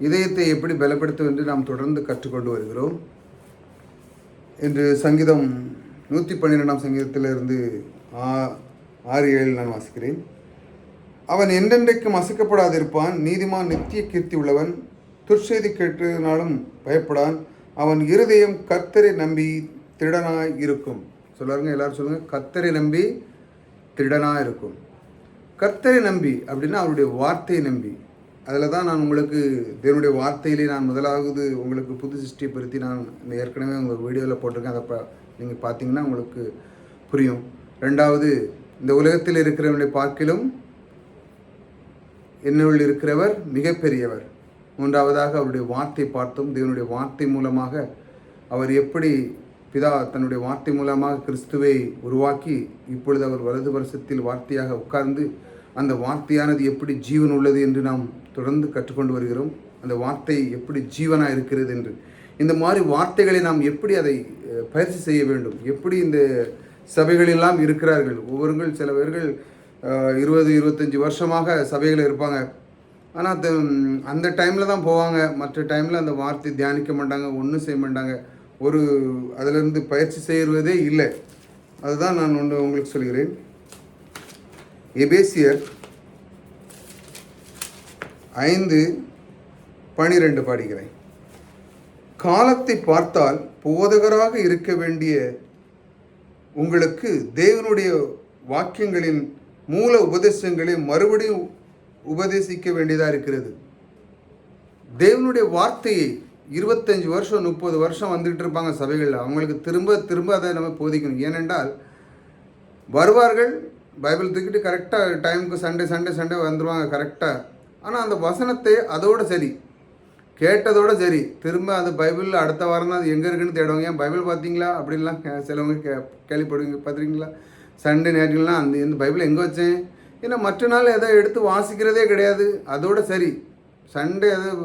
இதயத்தை எப்படி பலப்படுத்தும் என்று நாம் தொடர்ந்து கற்றுக்கொண்டு வருகிறோம். இன்று சங்கீதம் நூற்றி பன்னிரெண்டாம் சங்கீதத்திலிருந்து ஆ- ஆறு ஏழில் நான் வாசிக்கிறேன். அவன் என்றென்றைக்கும் அசைக்கப்படாதிருப்பான் நீதிமான் நித்திய கீர்த்தி உள்ளவன். துர்ச்செய்தி கேட்டதினாலும் பயப்படான் அவன் இருதயம் கத்தரை நம்பி திடனாய் இருக்கும். சொல்லாருங்க எல்லாரும் சொல்லுங்கள் கத்தரை நம்பி திருடனாக இருக்கும். கர்த்தரை நம்பி அப்படின்னா அவருடைய வார்த்தையை நம்பி. அதில் தான் நான் உங்களுக்கு தேவனுடைய வார்த்தையிலே நான் முதலாவது உங்களுக்கு புது சிருஷ்டியை பற்றி நான் ஏற்கனவே உங்கள் வீடியோவில் போட்டிருக்கேன். அதை பா நீங்கள் பார்த்தீங்கன்னா உங்களுக்கு புரியும். ரெண்டாவது இந்த உலகத்தில் இருக்கிறவனை பார்க்கிலும் என்னுள் இருக்கிறவர் மிகப்பெரியவர். மூன்றாவதாக அவருடைய வார்த்தை பார்த்தோம் தேவனுடைய வார்த்தை மூலமாக அவர் எப்படி பிதா தன்னுடைய வார்த்தை மூலமாக கிறிஸ்துவை உருவாக்கி இப்பொழுது அவர் வலது வருஷத்தில் வார்த்தையாக உட்கார்ந்து அந்த வார்த்தையானது எப்படி ஜீவன் உள்ளது என்று நாம் தொடர்ந்து கற்றுக்கொண்டு வருகிறோம். அந்த வார்த்தை எப்படி ஜீவனாக இருக்கிறது என்று. இந்த மாதிரி வார்த்தைகளை நாம் எப்படி அதை பயிற்சி செய்ய வேண்டும்? எப்படி இந்த சபைகளெல்லாம் இருக்கிறார்கள்? ஒவ்வொருங்கள் சில பேர்கள் இருபது இருபத்தஞ்சி வருஷமாக சபைகள் இருப்பாங்க. ஆனால் அந்த டைமில் தான் போவாங்க. மற்ற டைமில் அந்த வார்த்தை தியானிக்க மாட்டாங்க ஒன்றும் செய்ய மாட்டாங்க. ஒரு அதிலிருந்து பயிற்சி செய்கிறதே இல்லை. அதுதான் நான் ஒன்று உங்களுக்கு சொல்கிறேன். எபேசியர் ஐந்து பனிரெண்டு பாடுகிறேன் காலத்தை பார்த்தால் போதகராக இருக்க வேண்டிய உங்களுக்கு தேவனுடைய வாக்கியங்களின் மூல உபதேசங்களை மறுபடியும் உபதேசிக்க வேண்டியதாக இருக்கிறது. தேவனுடைய வார்த்தையை இருபத்தஞ்சி வருஷம் முப்பது வருஷம் வந்துகிட்டு இருப்பாங்க சபைகளில். அவங்களுக்கு திரும்ப திரும்ப அதை நம்ம போதிக்கணும். ஏனென்றால் வருவார்கள் பைபிள் தூக்கிட்டு கரெக்டாக டைமுக்கு சண்டே சண்டே சண்டே வந்துடுவாங்க கரெக்டாக ஆனால் அந்த வசனத்தை அதோடு சரி. கேட்டதோட சரி. திரும்ப அந்த பைபிளில் அடுத்த வாரம் தான் அது எங்கே இருக்குன்னு தேடுவாங்க. ஏன் பைபிள் பார்த்தீங்களா? அப்படின்லாம் கே- சிலவங்க கே கேள்விப்படுவீங்க. பார்த்துருக்கீங்களா? சண்டே நேரங்கள்லாம் அந்த இந்த பைபிள் எங்கே வச்சேன்? ஏன்னா மற்ற நாள் எதை எடுத்து வாசிக்கிறதே கிடையாது. அதோட சரி. சண்டே அது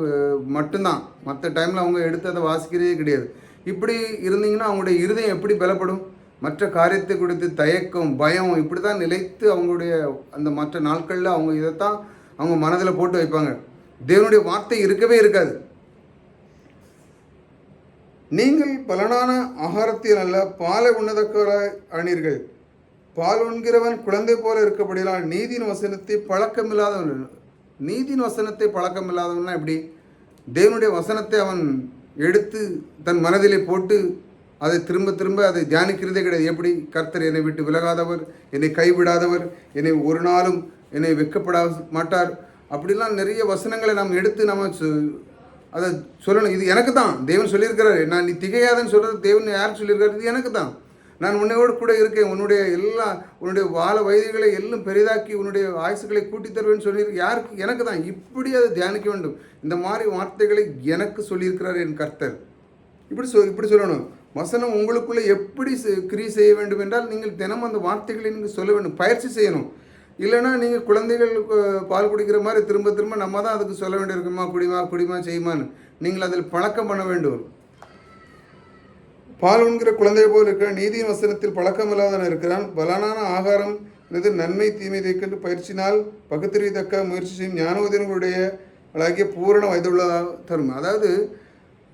மட்டும்தான். மற்ற டைமில் அவங்க எடுத்து அதை வாசிக்கிறதே கிடையாது. இப்படி இருந்தீங்கன்னா அவங்களுடைய இருதயம் எப்படி பலப்படும்? மற்ற காரியத்தை குறித்து தயக்கம் பயம் இப்படி தான் நிலைத்து அவங்களுடைய அந்த மற்ற நாட்களில் அவங்க இதைத்தான் அவங்க மனதில் போட்டு வைப்பாங்க. தேவனுடைய வார்த்தை இருக்கவே இருக்காது. நீங்கள் பலனான ஆகாரத்தில் அல்ல பாலை உண்ணதக்கர அணீர்கள் பால் உண்கிறவன் குழந்தை போல இருக்கபடியால் நீதியின் வசனத்தை பழக்கமில்லாதவன் நீதியின் வசனத்தை பழக்கமில்லாதவன்னா எப்படி? தேவனுடைய வசனத்தை அவன் எடுத்து தன் மனதிலே போட்டு அதை திரும்ப திரும்ப அதை தியானிக்கிறதே கிடையாது. எப்படி? கர்த்தர் என்னை விட்டு விலகாதவர் என்னை கைவிடாதவர் என்னை ஒரு நாளும் என்னை வெட்கப்பட மாட்டார். அப்படிலாம் நிறைய வசனங்களை நாம் எடுத்து நம்ம சொ- அதை சொல்லணும். இது எனக்கு தான் தேவன் சொல்லியிருக்கிறாரு. நான் நீ திகையாதன்னு சொல்கிறது தேவன் யார் சொல்லியிருக்காரு? இது எனக்கு தான் நான் உன்னையோடு கூட இருக்கேன். உன்னுடைய எல்லா உன்னுடைய வாழ வயதுகளை எல்லாம் பெரிதாக்கி உன்னுடைய ஆயுசுகளை கூட்டித் தருவேன்னு சொல்லியிருக்கு யாருக்கு? எனக்கு தான் இப்படி அதை தியானிக்க வேண்டும். இந்த மாதிரி வார்த்தைகளை எனக்கு சொல்லியிருக்கிறார் என் கர்த்தர். இப்படி சொல் இப்படி சொல்லணும். வசனம் உங்களுக்குள்ளே எப்படி கிரி செய்ய வேண்டும் என்றால் நீங்கள் தினம் அந்த வார்த்தைகளை நீங்கள் சொல்ல வேண்டும் பயிற்சி செய்யணும். இல்லைன்னா நீங்கள் குழந்தைகள் பால் குடிக்கிற மாதிரி திரும்ப திரும்ப நம்ம தான் அதுக்கு சொல்ல வேண்டியிருக்குமா குடிமா குடிமா செய்யுமான்னு. நீங்கள் அதில் பழக்கம் பண்ண வேண்டும். பால் உண்கிற குழந்தை போல் இருக்கிற நீதியின் வசனத்தில் பழக்கமில்லாதவன் இருக்கிறான். பலனான ஆகாரம் இது நன்மை தீமை தேக்கென்று பயிற்சினால் பகுத்தறிவித்தக்க முயற்சி செய்யும் ஞானோதயங்களுடைய அழகிய பூரண வயதுள்ளதாக தரும். அதாவது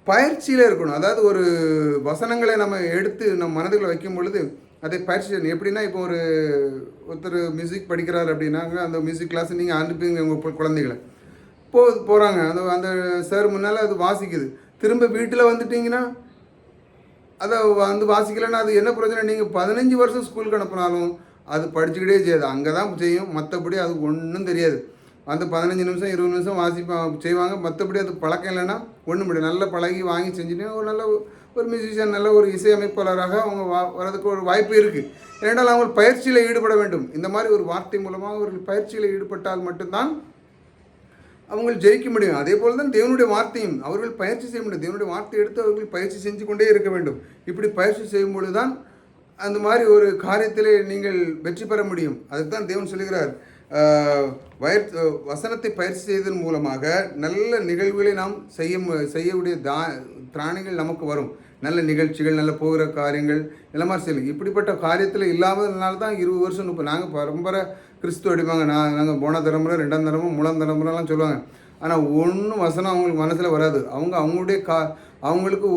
பயிற்சியில் இருக்கணும். அதாவது ஒரு வசனங்களை நம்ம எடுத்து நம்ம மனதுக்குள்ள வைக்கும் பொழுது அதை பயிற்சி செய்யணும். எப்படின்னா இப்போ ஒரு ஒருத்தர் மியூசிக் படிக்கிறார் அப்படின்னாங்க அந்த மியூசிக் கிளாஸ் நீங்கள் அனுப்புங்க உங்கள் குழந்தைகளை. போ போகிறாங்க அந்த அந்த சார் முன்னால் அது வாசிக்குது. திரும்ப வீட்டில் வந்துட்டிங்கன்னா அதை வந்து வாசிக்கலைன்னா அது என்ன பிரச்சனை நீங்கள் பதினஞ்சு வருஷம் ஸ்கூலுக்கு அனுப்புனாலும் அது படிச்சுக்கிட்டே செய்யாது. அங்கே தான் செய்யும். மற்றபடி அது ஒன்றும் தெரியாது. வந்து பதினஞ்சு நிமிஷம் இருபது நிமிஷம் வாசிப்பாங்க செய்வாங்க. மற்றபடி அது பழக்கம் இல்லைன்னா ஒன்றும் முடியும் நல்ல பழகி வாங்கி செஞ்சுட்டு ஒரு நல்ல ஒரு மியூசிஷியன் நல்ல ஒரு இசையமைப்பாளராக அவங்க வா வரதுக்கு ஒரு வாய்ப்பு இருக்குது ஏனென்றால் அவங்க பயிற்சியில் ஈடுபட வேண்டும். இந்த மாதிரி ஒரு வார்த்தை மூலமாக அவர்கள் பயிற்சியில் ஈடுபட்டால் மட்டும்தான் அவங்க ஜெயிக்க முடியும். அதே போல் தான் தேவனுடைய வார்த்தையும். அவர்கள் பயிற்சி செய்ய முடியும். தேவனுடைய வார்த்தை எடுத்து அவர்கள் பயிற்சி செஞ்சு கொண்டே இருக்க வேண்டும். இப்படி பயிற்சி செய்யும்பொழுது தான் அந்த மாதிரி ஒரு காரியத்திலே நீங்கள் வெற்றி பெற முடியும். அதுக்கு தான் தேவன் சொல்கிறார் வயற் வசனத்தை பயிற்சி செய்வதன் மூலமாக நல்ல நிகழ்வுகளை நாம் செய்ய செய்யக்கூடிய தா திராணிகள் நமக்கு வரும். நல்ல நிகழ்ச்சிகள் நல்ல போகிற காரியங்கள் எல்லாம் மாதிரி செய்யலாம். இப்படிப்பட்ட காரியத்தில் இல்லாததுனால தான் இருபது வருஷம் இப்போ நாங்கள் பரம்பரை கிறிஸ்துவ அடிப்பாங்க. நான் நாங்கள் போன தலைமுறை ரெண்டாம் தலைமுறை மூணாம் தலைமுறைலாம் சொல்லுவாங்க. ஆனால் ஒன்றும் வசனம் அவங்களுக்கு மனசில் வராது. அவங்க அவங்களுடைய கா அவங்களுக்கு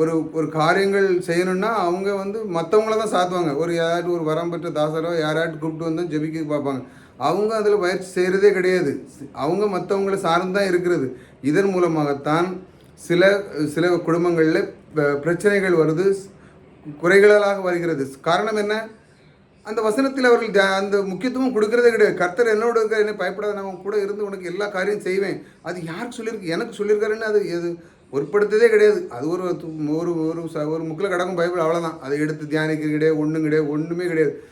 ஒரு ஒரு காரியங்கள் செய்யணும்னா அவங்க வந்து மற்றவங்கள தான் சாத்துவாங்க. ஒரு யாராட்டு ஒரு வரம் பெற்ற தாசரோ யாராட்டு கூப்பிட்டு வந்து ஜெபிக்க பார்ப்பாங்க. அவங்க அதில் பயிற்சி செய்கிறதே கிடையாது. அவங்க மற்றவங்கள சார்ந்து தான் இருக்கிறது. இதன் மூலமாகத்தான் சில சில குடும்பங்களில் பிரச்சனைகள் வருது குறைகளாக வருகிறது. காரணம் என்ன? அந்த வசனத்தில் அவர்கள் அந்த முக்கியத்துவம் கொடுக்கறதே கிடையாது. கர்த்தர் என்னோட இருக்க என்ன பயப்படாத நான் கூட இருந்து உனக்கு எல்லா காரியம் செய்வேன். அது யாருக்கு சொல்லியிருக்கு? எனக்கு சொல்லியிருக்காருன்னு அது எது? பொருட்படுத்ததே கிடையாது. அது ஒரு ஒரு ஒரு ச- ஒரு முக்கில் கிடக்கும் பைபிள் அவ்வளோதான் அதை எடுத்து தியானிக்கிறது கிடையாது ஒன்றும் கிடையாது ஒன்றுமே கிடையாது.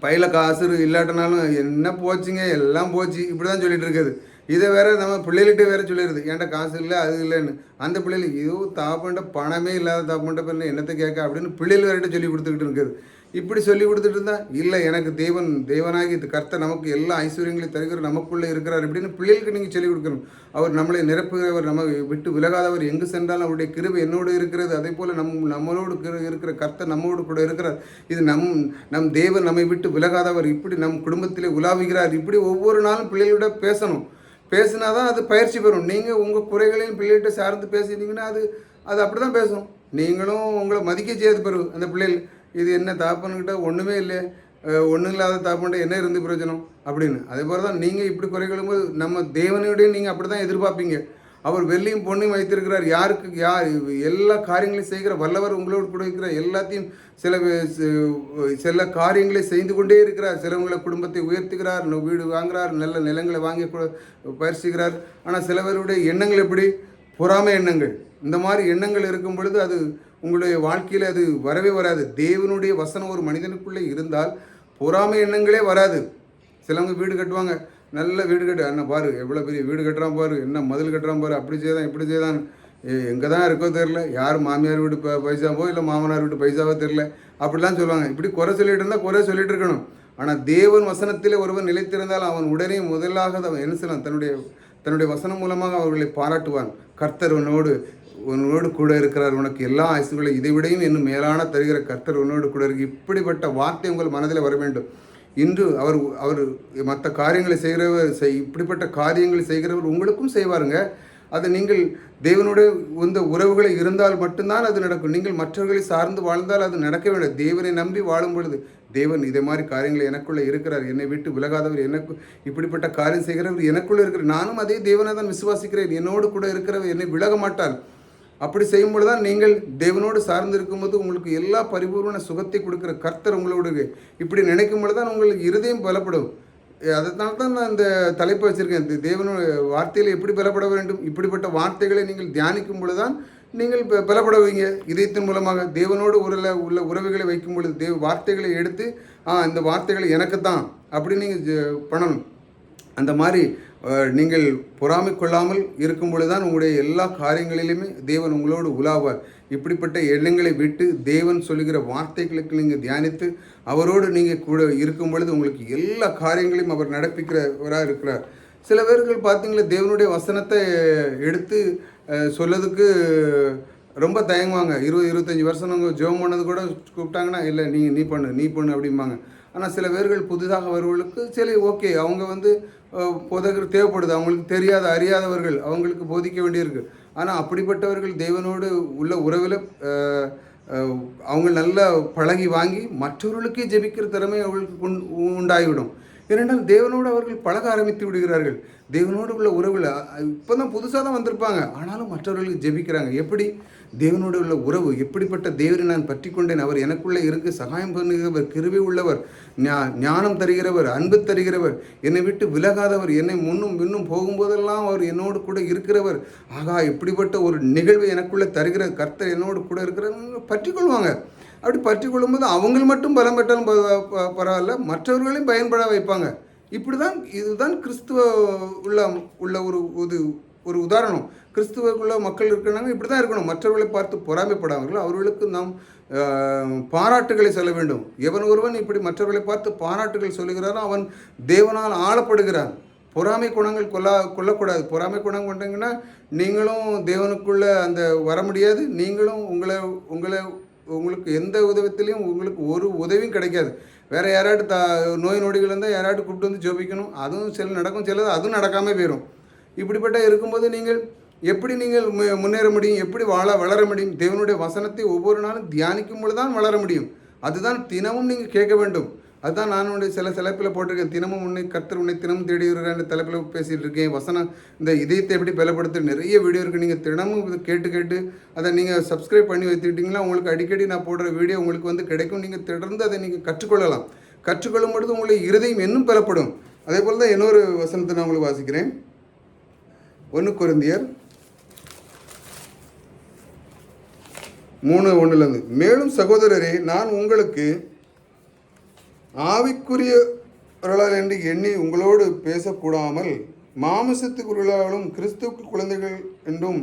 பையில் பையில காசு இல்லாட்டினாலும் என்ன போச்சுங்க? எல்லாம் போச்சு. இப்படி தான் சொல்லிகிட்டு இருக்குது. இதை வேற நம்ம பிள்ளைகள்கிட்ட வேற சொல்லிடுது ஏன்டா காசு இல்லை அது இல்லைன்னு. அந்த பிள்ளைகளுக்கு ஐயோ தாப்பண்ட பணமே இல்லாத தாப்பண்ட பிள்ளை என்னத்தை கேட்க? அப்படின்னு பிள்ளைகள் வேறட்ட சொல்லி கொடுத்துக்கிட்டு இருக்குது. இப்படி சொல்லி கொடுத்துட்டு இருந்தா இல்லை எனக்கு தேவன் தேவனாகி இது நமக்கு எல்லா ஐஸ்வர்யங்களையும் தருகிற நமக்குள்ளே இருக்கிறார் அப்படின்னு பிள்ளைகளுக்கு நீங்கள் சொல்லிக் கொடுக்கணும். அவர் நம்மளை நிரப்புகிறவர் நம்ம விட்டு விலகாதவர் எங்கு சென்றாலும் அவருடைய கிருபை என்னோடு இருக்கிறது. அதே போல் நம் நம்மளோடு இருக்கிற கர்த்த நம்மோடு கூட இருக்கிறார். இது நம் நம் தேவன் நம்மை விட்டு விலகாதவர். இப்படி நம் குடும்பத்திலே உலாவுகிறார். இப்படி ஒவ்வொரு நாளும் பிள்ளைகளோட பேசணும். பேசினா தான் அது பயிற்சி பெறும். நீங்கள் உங்கள் குறைகளையும் பிள்ளைகிட்ட சார்ந்து பேசிட்டீங்கன்னா அது அது அப்படி தான் பேசும். நீங்களும் உங்களை மதிக்க செய்யாது பெறும் அந்த பிள்ளைகள். இது என்ன தாப்பன்கிட்ட ஒன்றுமே இல்லை ஒன்றும் இல்லாத தாப்பன்கிட்ட என்ன இருந்து பிரயோஜனம்? அப்படின்னு. அதே போல் தான் நீங்கள் இப்படி குறைகளும் போது நம்ம தேவனுடைய நீங்கள் அப்படி தான் எதிர்பார்ப்பீங்க. அவர் வெள்ளியும் பொண்ணையும் வைத்திருக்கிறார். யாருக்கு யார் எல்லா காரியங்களையும் செய்கிற வல்லவர் உங்களோடு கூட இருக்கிற எல்லாத்தையும் சில சில காரியங்களை செய்து கொண்டே இருக்கிறார். சிலவங்களை குடும்பத்தை உயர்த்துகிறார் வீடு வாங்குறார் நல்ல நிலங்களை வாங்கி பயிற்சிக்கிறார் ஆனால் சிலவருடைய எண்ணங்கள் எப்படி? பொறாமை எண்ணங்கள். இந்த மாதிரி எண்ணங்கள் இருக்கும் பொழுது அது உங்களுடைய வாழ்க்கையில் அது வரவே வராது. தேவனுடைய வசனம் ஒரு மனிதனுக்குள்ளே இருந்தால் பொறாமை எண்ணங்களே வராது. சிலவங்க வீடு கட்டுவாங்க. நல்ல வீடு கட்டு. என்ன பாரு எவ்வளோ பெரிய வீடு கட்டுறான் பாரு என்ன மதில் கட்டுறான் பாரு அப்படி செய்தான் இப்படி செய்தான். எங்கே தான் இருக்கோ தெரில யார் மாமியார் வீட்டு ப பைசாவோ இல்லை மாமனார் வீட்டு பைசாவோ தெரில அப்படிலாம் சொல்லுவாங்க. இப்படி குறை சொல்லிட்டு இருந்தால் குறை சொல்லிட்டு இருக்கணும். ஆனால் தேவன் வசனத்தில் ஒருவன் நிலைத்திருந்தால் அவன் உடனே முதலாக அவன் என்ன செய்யலாம் தன்னுடைய தன்னுடைய வசனம் மூலமாக அவர்களை பாராட்டுவான். கர்த்தர் உன்னோடு உன்னோடு கூட இருக்கிறார். உனக்கு எல்லா ஆயுசுகளையும் இதை விடையும் இன்னும் மேலான தருகிற கர்த்தர் உன்னோடு கூட இருக்கு. இப்படிப்பட்ட வார்த்தை உங்கள் மனதில் வர வேண்டும். இன்று அவர் அவர் மற்ற காரியங்களை செய்கிறவர் செய் இப்படிப்பட்ட காரியங்களை செய்கிறவர் உங்களுக்கும் செய்வாருங்க. அது நீங்கள் தேவனுடைய இந்த உறவுகளை இருந்தால் மட்டும்தான் அது நடக்கும். நீங்கள் மற்றவர்களை சார்ந்து வாழ்ந்தால் அது நடக்க வேண்டும். தேவனை நம்பி வாழும் பொழுது தேவன் இதே மாதிரி காரியங்கள் எனக்குள்ளே இருக்கிறார். என்னை விட்டு விலகாதவர் எனக்கு இப்படிப்பட்ட காரியம் செய்கிறவர் எனக்குள்ளே இருக்கிறார். நானும் அதே தேவனை தான் விசுவாசிக்கிறேன். என்னோடு கூட இருக்கிறவர் என்னை விலக மாட்டார். அப்படி செய்யும்பொழுது தான் நீங்கள் தேவனோடு சார்ந்து இருக்கும்போது உங்களுக்கு எல்லா பரிபூர்ண சுகத்தை கொடுக்குற கர்த்தர் உங்களோடு இப்படி நினைக்கும் பொழுது தான் உங்களுக்கு இருதயம் பலப்படும். அதனால தான் நான் இந்த தலைப்பை வச்சுருக்கேன். இந்த தேவனோட வார்த்தையில் எப்படி பலப்பட வேண்டும்? இப்படிப்பட்ட வார்த்தைகளை நீங்கள் தியானிக்கும் பொழுது தான் நீங்கள் பலப்படுவீங்க. இதயத்தின் மூலமாக தேவனோடு உரில் உள்ள உறவுகளை வைக்கும் பொழுது தேவ வார்த்தைகளை எடுத்து ஆ இந்த வார்த்தைகள் எனக்கு தான் அப்படி நீங்கள் பண்ணணும். அந்த மாதிரி நீங்கள் பொறாமை கொள்ளாமல் இருக்கும் பொழுதுதான் உங்களுடைய எல்லா காரியங்களிலுமே தேவன் உங்களோடு உலாவார். இப்படிப்பட்ட எண்ணங்களை விட்டு தேவன் சொல்லுகிற வார்த்தைகளுக்கு நீங்கள் தியானித்து அவரோடு நீங்கள் கூட இருக்கும் பொழுது உங்களுக்கு எல்லா காரியங்களையும் அவர் நடப்பிக்கிறவராக இருக்கிறார். சில பேர்கள் பார்த்தீங்களா தேவனுடைய வசனத்தை எடுத்து சொல்லதுக்கு ரொம்ப தயங்குவாங்க. இருபது இருபத்தஞ்சி வருஷம் ஜெபம் பண்ணது கூட கூப்பிட்டாங்கன்னா இல்லை நீங்கள் நீ பண்ணு நீ பண்ணு அப்படிம்பாங்க. ஆனால் சில பேர்கள் புதிதாக வருவர்களுக்கு சரி ஓகே அவங்க வந்து போதகர் தேவைப்படுது. அவங்களுக்கு தெரியாத அறியாதவர்கள் அவங்களுக்கு போதிக்க வேண்டியிருக்கு. ஆனால் அப்படிப்பட்டவர்கள் தேவனோடு உள்ள உறவில் அவங்க நல்லா பழகி வாங்கி மற்றவர்களுக்கே ஜெபிக்கிற திறமை அவர்களுக்கு உண்- உண்டாகிவிடும். ஏனென்றால் தேவனோடு அவர்கள் பழக ஆரம்பித்து விடுகிறார்கள். தேவனோடு உள்ள உறவில் இப்போ தான் புதுசாக தான் வந்திருப்பாங்க. ஆனாலும் மற்றவர்களுக்கு ஜெபிக்கிறாங்க. எப்படி? தேவனோடு உள்ள உறவு எப்படிப்பட்ட தேவரை நான் பற்றி கொண்டேன் அவர் எனக்குள்ளே இருக்கு சகாயம் பண்ணுகிறவர் கிருவி உள்ளவர் ஞா- ஞானம் தருகிறவர் அன்பு தருகிறவர் என்னை விட்டு விலகாதவர் என்னை முன்னும் பின்னும் போகும்போதெல்லாம் அவர் என்னோடு கூட இருக்கிறவர். ஆகா இப்படிப்பட்ட ஒரு நிகழ்வை எனக்குள்ளே தருகிற கர்த்தர் என்னோடு கூட இருக்கிறவங்க பற்றி கொள்வாங்க அப்படி பற்றி கொள்ளும்போது அவங்கள் மட்டும் பலம் பெற்றாலும் பரவாயில்ல மற்றவர்களையும் பயன்பட வைப்பாங்க. இப்படி தான் இதுதான் கிறிஸ்துவ உள்ள உள்ள ஒரு ஒரு ஒரு உதாரணம். கிறிஸ்துவக்குள்ள மக்கள் இருக்கிறாங்க இப்படி தான் இருக்கணும். மற்றவர்களை பார்த்து பொறாமைப்படாமல் அவர்களுக்கு நாம் பாராட்டுகளை சொல்ல வேண்டும். எவன் ஒருவன் இப்படி மற்றவர்களை பார்த்து பாராட்டுகள் சொல்லுகிறானோ அவன் தேவனால் ஆளப்படுகிறான். பொறாமை குணங்கள் கொல்லா கொள்ளக்கூடாது பொறாமை குணம் கொண்டீங்கன்னா நீங்களும் தேவனுக்குள்ளே அந்த வர முடியாது. நீங்களும் உங்களை உங்களை உங்களுக்கு எந்த உதவத்திலையும் உங்களுக்கு ஒரு உதவியும் கிடைக்காது. வேறு யாராட்டு த நோய் நொடிகள் இருந்தால் யாராட்டு கூப்பிட்டு வந்து ஜோபிக்கணும். அதுவும் சில நடக்கும் சிலது அதுவும் நடக்காமல் போயிடும் இப்படிப்பட்ட இருக்கும்போது நீங்கள் எப்படி நீங்கள் மு- முன்னேற முடியும்? எப்படி வாழ வளர முடியும்? தேவனுடைய வசனத்தை ஒவ்வொரு நாளும் தியானிக்கும் பொழுது தான் வளர முடியும். அதுதான் தினமும் நீங்கள் கேட்க வேண்டும். அதுதான் நான் உன்னுடைய சில தலைப்பில் போட்டிருக்கேன். தினமும் உன்னை கர்த்தர் உன்னை தினமும் தேடி வருகிற தலைப்பில் பேசிகிட்டு இருக்கேன். வசனம் இந்த இதயத்தை எப்படி பலப்படுத்த நிறைய வீடியோ இருக்குது நீங்கள் தினமும் கேட்டு கேட்டு அதை நீங்கள் சப்ஸ்கிரைப் பண்ணி வைத்துக்கிட்டிங்கன்னா உங்களுக்கு அடிக்கடி நான் போடுற வீடியோ உங்களுக்கு வந்து கிடைக்கும். நீங்கள் தொடர்ந்து அதை நீங்கள் கற்றுக்கொள்ளலாம். கற்றுக்கொள்ளும் பொழுது உங்களுடைய இருதயம் இன்னும் பலப்படும். அதே போல் தான் இன்னொரு வசனத்தை நான் உங்களுக்கு வாசிக்கிறேன். ஒன்று குருந்தியர் மூணு ஒன்றுலேருந்து மேலும் சகோதரரே நான் உங்களுக்கு ஆவிக்குரியவர்களால் என்று எண்ணி உங்களோடு பேசக்கூடாமல் மாமிசத்துக்குரியவர்களும் கிறிஸ்துவுக்கு குழந்தைகள் என்றும்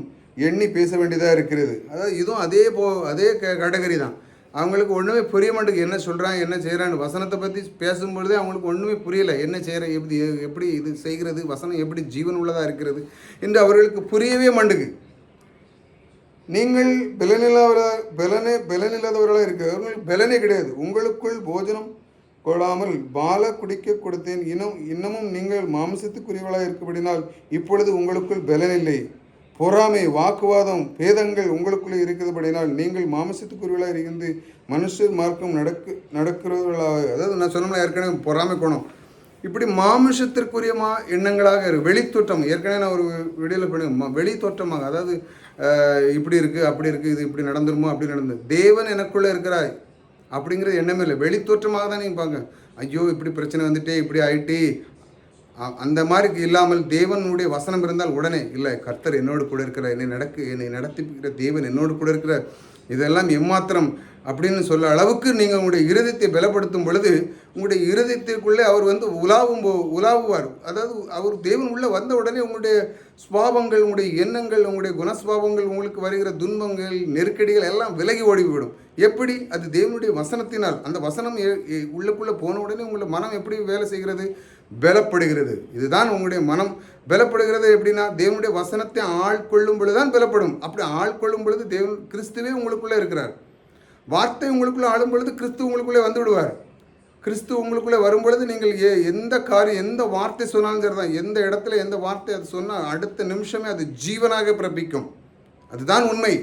எண்ணி பேச வேண்டியதாக இருக்கிறது. அதாவது இதுவும் அதே போ அதே க கேட்டகரி தான். அவங்களுக்கு ஒன்றுமே புரிய மாட்டேங்குது என்ன சொல்கிறான் என்ன செய்கிறான்னு வசனத்தை பற்றி பேசும்பொழுதே அவங்களுக்கு ஒன்றுமே புரியலை என்ன செய்கிற எப்படி எப்படி இது செய்கிறது வசனம் எப்படி ஜீவன் உள்ளதாக இருக்கிறது என்று அவர்களுக்கு புரியவே மாட்டேங்குது. நீங்கள் பலனில்லாத பலனே பலனில்லாதவர்களாக இருக்கிறவர்கள் பலனே கிடையாது. உங்களுக்குள் போஜனம் கொடாமல் பால குடிக்க கொடுத்தேன். இன்னும் இன்னமும் நீங்கள் மாம்சத்துக்குரியவளாக இருக்கபடினால் இப்பொழுது உங்களுக்குள் பலன் இல்லை. பொறாமை வாக்குவாதம் பேதங்கள் உங்களுக்குள்ளே இருக்கிறபடினால் நீங்கள் மாம்சத்துக்குரியவர்களாக இருந்து மனுஷர் மார்க்கம் நடக்கு நடக்கிறவர்களாக அதாவது நான் சொன்னோம்னா ஏற்கனவே பொறாமை குணம். இப்படி மாமிஷத்திற்குரிய மா எண்ணங்களாக இருக்கு வெளித்தோட்டம் ஏற்கனவே நான் ஒரு வீடியோவில் பண்ணி ம- வெளித்தோற்றமாக அதாவது இப்படி இருக்குது அப்படி இருக்குது இது இப்படி நடந்துருமோ அப்படி நடந்தது. தேவன் எனக்குள்ளே இருக்கிறாய். அப்படிங்கிறது எண்ணமே இல்லை. வெளித்தோற்றமாக தான் நீங்கள் பாங்க ஐயோ இப்படி பிரச்சனை வந்துட்டே இப்படி ஆயிட்டு. அ- அந்த மாதிரி இல்லாமல் தேவனுடைய வசனம் இருந்தால் உடனே இல்லை கர்த்தர் என்னோடு கூட இருக்கிறார். என்னை நடக்கு என்னை நடத்திப்பிக்கிற தேவன் என்னோடு கூட இருக்கிறார். இதெல்லாம் எம்மாத்திரம் அப்படின்னு சொல்ல அளவுக்கு நீங்கள் உங்களுடைய இருதயத்தை பலப்படுத்தும் பொழுது உங்களுடைய இருதயத்திற்குள்ளே அவர் வந்து உலாவும் போ உலாவுவார். அதாவது அவர் தேவன் உள்ளே வந்த உடனே உங்களுடைய சுபாவங்கள் உங்களுடைய எண்ணங்கள் உங்களுடைய குணஸ்வாபங்கள் உங்களுக்கு வருகிற துன்பங்கள் நெருக்கடிகள் எல்லாம் விலகி ஓடிவிடும். எப்படி? அது தேவனுடைய வசனத்தினால். அந்த வசனம் உள்ளுக்குள்ளே போன உடனே உங்களுடைய மனம் எப்படி வேலை செய்கிறது? பலப்படுகிறது. இதுதான் உங்களுடைய மனம். பலப்படுகிறது எப்படின்னா தேவனுடைய வசனத்தை ஆட்கொள்ளும் பொழுது தான் பலப்படும். அப்படி ஆட்கொள்ளும் பொழுது தேவன் கிறிஸ்துவே உங்களுக்குள்ளே இருக்கிறார். வார்த்தை உங்களுக்குள்ளே ஆளும் பொழுது கிறிஸ்து உங்களுக்குள்ளே வந்து விடுவார். கிறிஸ்து உங்களுக்குள்ளே வரும்பொழுது நீங்கள் ஏ எந்த காரியம் எந்த வார்த்தை சொன்னாலும் சரிதான். எந்த இடத்துல எந்த வார்த்தை அது சொன்னால் அடுத்த நிமிஷமே அது ஜீவனாக பிறப்பிக்கும். அதுதான் உண்மை.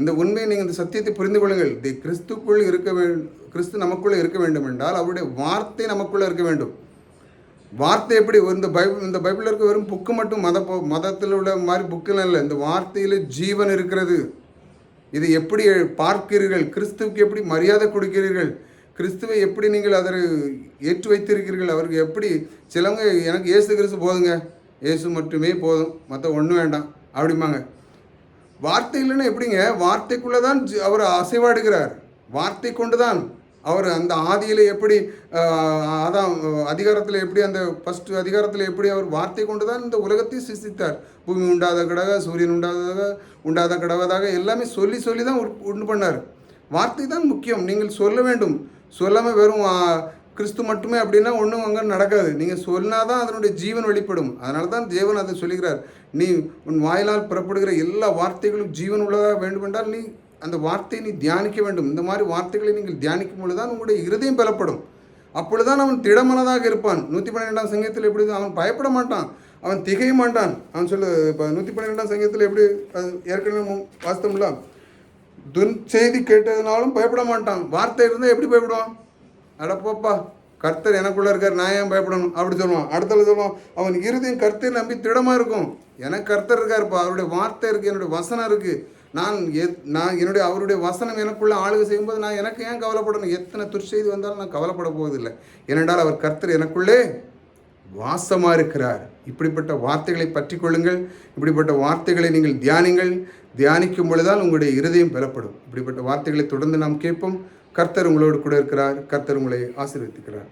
இந்த உண்மையை நீங்கள் இந்த சத்தியத்தை புரிந்து கொள்ளுங்கள். தி கிறிஸ்துக்குள் இருக்க வேண்டும் கிறிஸ்து நமக்குள்ளே இருக்க வேண்டும் என்றால் அவருடைய வார்த்தை நமக்குள்ளே இருக்க வேண்டும். வார்த்தை எப்படி இந்த பைபிள் இந்த பைபிளில் இருக்க வெறும் புக்கு மட்டும் மத மதத்தில் உள்ள மாதிரி புக்கெல்லாம் இல்லை. இந்த வார்த்தையில் ஜீவன் இருக்கிறது. இது எப்படி பார்க்கிறீர்கள்? கிறிஸ்துவுக்கு எப்படி மரியாதை கொடுக்கிறீர்கள்? கிறிஸ்துவை எப்படி நீங்கள் அதை ஏற்று வைத்திருக்கிறீர்கள்? அவருக்கு எப்படி சிலவங்க எனக்கு இயேசு கிறிஸ்து போதுங்க. இயேசு மட்டுமே போதும். மற்ற ஒன்றும் வேண்டாம். அப்படிம்பாங்க. வார்த்தை இல்லைன்னா எப்படிங்க? வார்த்தைக்குள்ளே தான் ஜி- அவர் அசைவாடுகிறார். வார்த்தை கொண்டு தான் அவர் அந்த ஆதியில் எப்படி அதான் அதிகாரத்தில் எப்படி அந்த ஃபஸ்ட்டு அதிகாரத்தில் எப்படி அவர் வார்த்தை கொண்டு தான் இந்த உலகத்தை சிருஷ்டித்தார். பூமி உண்டாத கடக சூரியன் உண்டாததாக உண்டாத கடவதாக எல்லாமே சொல்லி சொல்லி தான் உண்டு பண்ணார். வார்த்தை தான் முக்கியம். நீங்கள் சொல்ல வேண்டும். சொல்லாமல் வெறும் கிறிஸ்து மட்டுமே அப்படின்னா ஒன்றும் அங்கே நடக்காது. நீங்கள் சொன்னால் தான் அதனுடைய ஜீவன் வெளிப்படும். அதனால தான் தேவன் அதை சொல்லுகிறார். நீ உன் வாயினால் புறப்படுகிற எல்லா வார்த்தைகளும் ஜீவன் உள்ளதாக வேண்டுமென்றால் நீ அந்த வார்த்தையை நீ தியானிக்க வேண்டும். இந்த மாதிரி வார்த்தைகளை நீங்கள் தியானிக்கும் பொழுது தான் உங்களுடைய இருதயம் பலப்படும். அப்பொழுதுதான் அவன் திடமனதாக இருப்பான். நூற்றி பன்னிரெண்டாம் சங்கத்தில் எப்படி அவன் பயப்பட மாட்டான். அவன் திகைய மாட்டான். அவன் சொல்லு இப்போ நூற்றி பன்னிரெண்டாம் சங்கத்தில் எப்படி அது ஏற்கனவே மு- வாசித்தோம்ல? துன் செய்தி கேட்டதுனாலும் பயப்பட மாட்டான். வார்த்தை இருந்தால் எப்படி பயப்படுவான்? அடப்போப்பா கர்த்தர் எனக்குள்ளே இருக்கார். நான் ஏன் பயப்படணும்? அப்படி சொல்லுவான். அடுத்தது சொல்லுவான் அவன் இருதயம் கர்த்தரை நம்பி திடமாக இருக்கும். எனக்கு கர்த்தர் இருக்காருப்பா. அவருடைய வார்த்தை இருக்குது என்னுடைய வசனம் இருக்குது நான் எத் நான் என்னுடைய அவருடைய வசனம் எனக்குள்ளே ஆளுகை செய்யும்போது நான் எனக்கு ஏன் கவலைப்படணும்? எத்தனை துர்ச்செய்தி வந்தாலும் நான் கவலைப்பட போவதில்லை. ஏனென்றால் அவர் கர்த்தர் எனக்குள்ளே வாசமாக இருக்கிறார். இப்படிப்பட்ட வார்த்தைகளை பற்றி கொள்ளுங்கள். இப்படிப்பட்ட வார்த்தைகளை நீங்கள் தியானிங்கள். தியானிக்கும் பொழுதால் உங்களுடைய இருதயம் பெறப்படும் இப்படிப்பட்ட வார்த்தைகளை தொடர்ந்து நாம் கேட்போம். கர்த்தர் உங்களோடு கூட இருக்கிறார். கர்த்தர் உங்களை ஆசீர்வதிக்கிறார்.